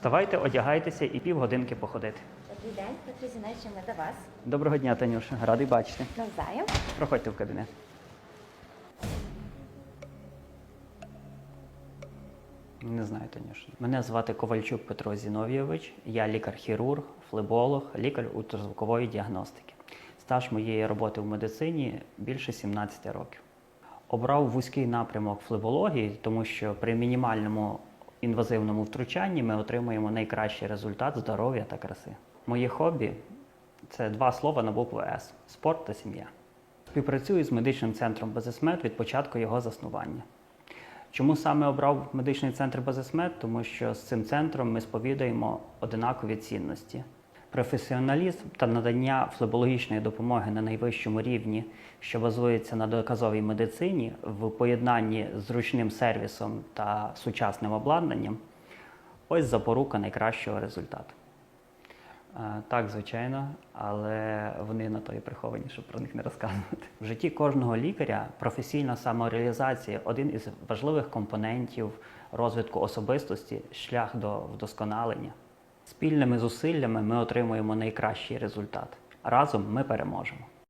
Вставайте, одягайтеся і півгодинки походити. Добрий день, Петро Зінечі, ми до вас. Доброго дня, Танюша. Радий бачити. Навзаєм. Проходьте в кабінет. Не знаю, Танюша. Мене звати Ковальчук Петро Зіновійович. Я лікар-хірург, флеболог, лікар ультразвукової діагностики. Стаж моєї роботи в медицині більше 17 років. Обрав вузький напрямок флебології, тому що при мінімальному інвазивному втручанні ми отримуємо найкращий результат здоров'я та краси. Моє хобі це два слова на букву С спорт та сім'я. Співпрацюю з медичним центром Безесмет від початку його заснування. Чому саме обрав медичний центр Безесмет? Тому що з цим центром ми сповідаємо одинакові цінності. Професіоналізм та надання флебологічної допомоги на найвищому рівні, що базується на доказовій медицині, в поєднанні з зручним сервісом та сучасним обладнанням ось запорука найкращого результату. Е, Так, звичайно, але вони на то і приховані, щоб про них не розказувати. В житті кожного лікаря професійна самореалізація один із важливих компонентів розвитку особистості, шлях до вдосконалення. Спільними зусиллями ми отримуємо найкращий результат. Разом ми переможемо.